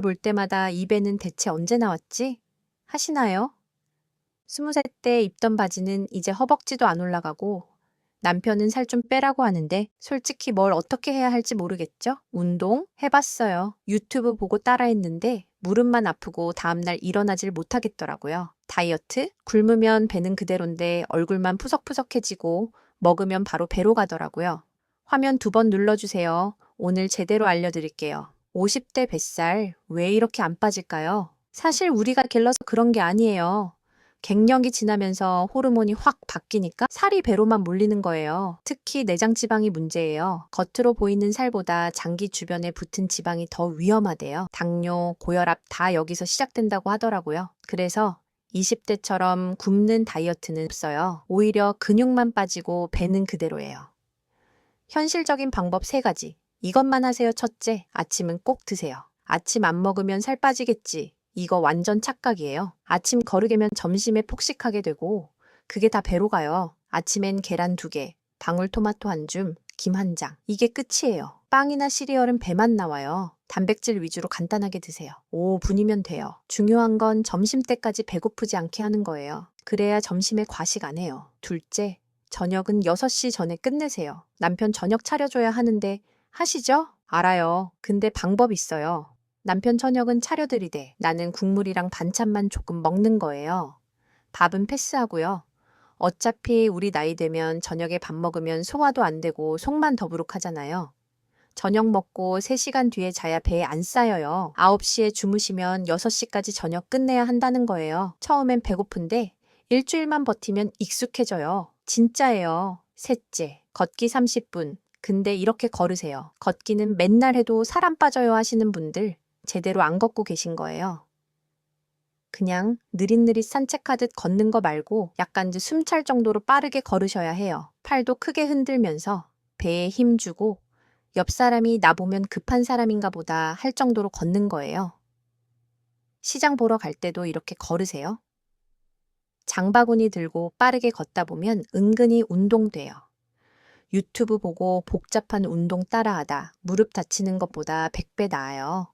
볼 때마다 입에는 대체 언제 나왔지? 하시나요? 스무 살 때 입던 바지는 이제 허벅지도 안 올라가고 남편은 살 좀 빼라고 하는데 솔직히 뭘 어떻게 해야 할지 모르겠죠? 운동 해봤어요. 유튜브 보고 따라했는데 무릎만 아프고 다음날 일어나질 못하겠더라고요. 다이어트? 굶으면 배는 그대로인데 얼굴만 푸석푸석해지고 먹으면 바로 배로 가더라고요. 화면 두 번 눌러주세요. 오늘 제대로 알려드릴게요. 50대 뱃살 왜 이렇게 안 빠질까요? 사실 우리가 길러서 그런 게 아니에요. 갱년기 지나면서 호르몬이 확 바뀌니까 살이 배로만 몰리는 거예요. 특히 내장 지방이 문제예요. 겉으로 보이는 살보다 장기 주변에 붙은 지방이 더 위험하대요. 당뇨, 고혈압 다 여기서 시작된다고 하더라고요. 그래서 20대처럼 굶는 다이어트는 없어요. 오히려 근육만 빠지고 배는 그대로예요. 현실적인 방법 세 가지. 이것만 하세요. 첫째, 아침은 꼭 드세요. 아침 안 먹으면 살 빠지겠지. 이거 완전 착각이에요. 아침 거르게면 점심에 폭식하게 되고, 그게 다 배로 가요. 아침엔 계란 두 개, 방울토마토 한 줌, 김 한 장. 이게 끝이에요. 빵이나 시리얼은 배만 나와요. 단백질 위주로 간단하게 드세요. 5분이면 돼요. 중요한 건 점심 때까지 배고프지 않게 하는 거예요. 그래야 점심에 과식 안 해요. 둘째, 저녁은 6시 전에 끝내세요. 남편 저녁 차려줘야 하는데 하시죠? 알아요. 근데 방법 있어요. 남편 저녁은 차려드리되 나는 국물이랑 반찬만 조금 먹는 거예요. 밥은 패스하고요. 어차피 우리 나이 되면 저녁에 밥 먹으면 소화도 안 되고 속만 더부룩하잖아요. 저녁 먹고 3시간 뒤에 자야 배에 안 쌓여요. 9시에 주무시면 6시까지 저녁 끝내야 한다는 거예요. 처음엔 배고픈데 일주일만 버티면 익숙해져요. 진짜예요. 셋째, 걷기 30분. 근데 이렇게 걸으세요. 걷기는 맨날 해도 살안 빠져요 하시는 분들 제대로 안 걷고 계신 거예요. 그냥 느릿느릿 산책하듯 걷는 거 말고 약간 숨 찰 정도로 빠르게 걸으셔야 해요. 팔도 크게 흔들면서 배에 힘 주고 옆 사람이 나 보면 급한 사람인가 보다 할 정도로 걷는 거예요. 시장 보러 갈 때도 이렇게 걸으세요. 장바구니 들고 빠르게 걷다 보면 은근히 운동돼요. 유튜브 보고 복잡한 운동 따라하다 무릎 다치는 것보다 100배 나아요.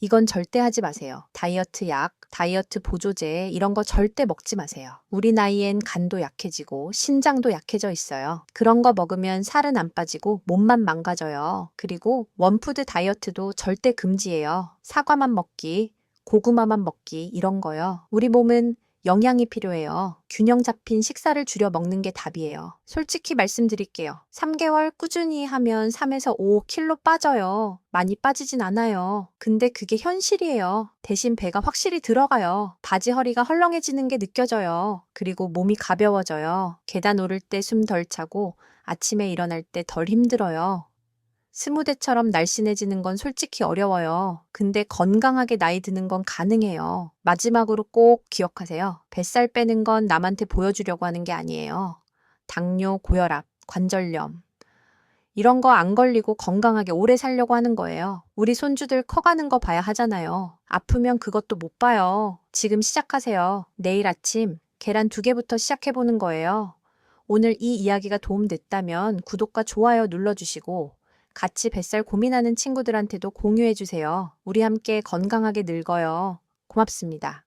이건 절대 하지 마세요. 다이어트 약, 다이어트 보조제 이런 거 절대 먹지 마세요. 우리 나이엔 간도 약해지고 신장도 약해져 있어요. 그런 거 먹으면 살은 안 빠지고 몸만 망가져요. 그리고 원푸드 다이어트도 절대 금지예요. 사과만 먹기, 고구마만 먹기 이런 거요. 우리 몸은 영양이 필요해요. 균형 잡힌 식사를 줄여 먹는 게 답이에요. 솔직히 말씀드릴게요. 3개월 꾸준히 하면 3에서 5kg 빠져요. 많이 빠지진 않아요. 근데 그게 현실이에요. 대신 배가 확실히 들어가요. 바지 허리가 헐렁해지는 게 느껴져요. 그리고 몸이 가벼워져요. 계단 오를 때 숨 덜 차고 아침에 일어날 때 덜 힘들어요. 스무대처럼 날씬해지는 건 솔직히 어려워요. 근데 건강하게 나이 드는 건 가능해요. 마지막으로 꼭 기억하세요. 뱃살 빼는 건 남한테 보여주려고 하는 게 아니에요. 당뇨, 고혈압, 관절염. 이런 거 안 걸리고 건강하게 오래 살려고 하는 거예요. 우리 손주들 커가는 거 봐야 하잖아요. 아프면 그것도 못 봐요. 지금 시작하세요. 내일 아침 계란 두 개부터 시작해보는 거예요. 오늘 이 이야기가 도움됐다면 구독과 좋아요 눌러주시고 같이 뱃살 고민하는 친구들한테도 공유해 주세요. 우리 함께 건강하게 늙어요. 고맙습니다.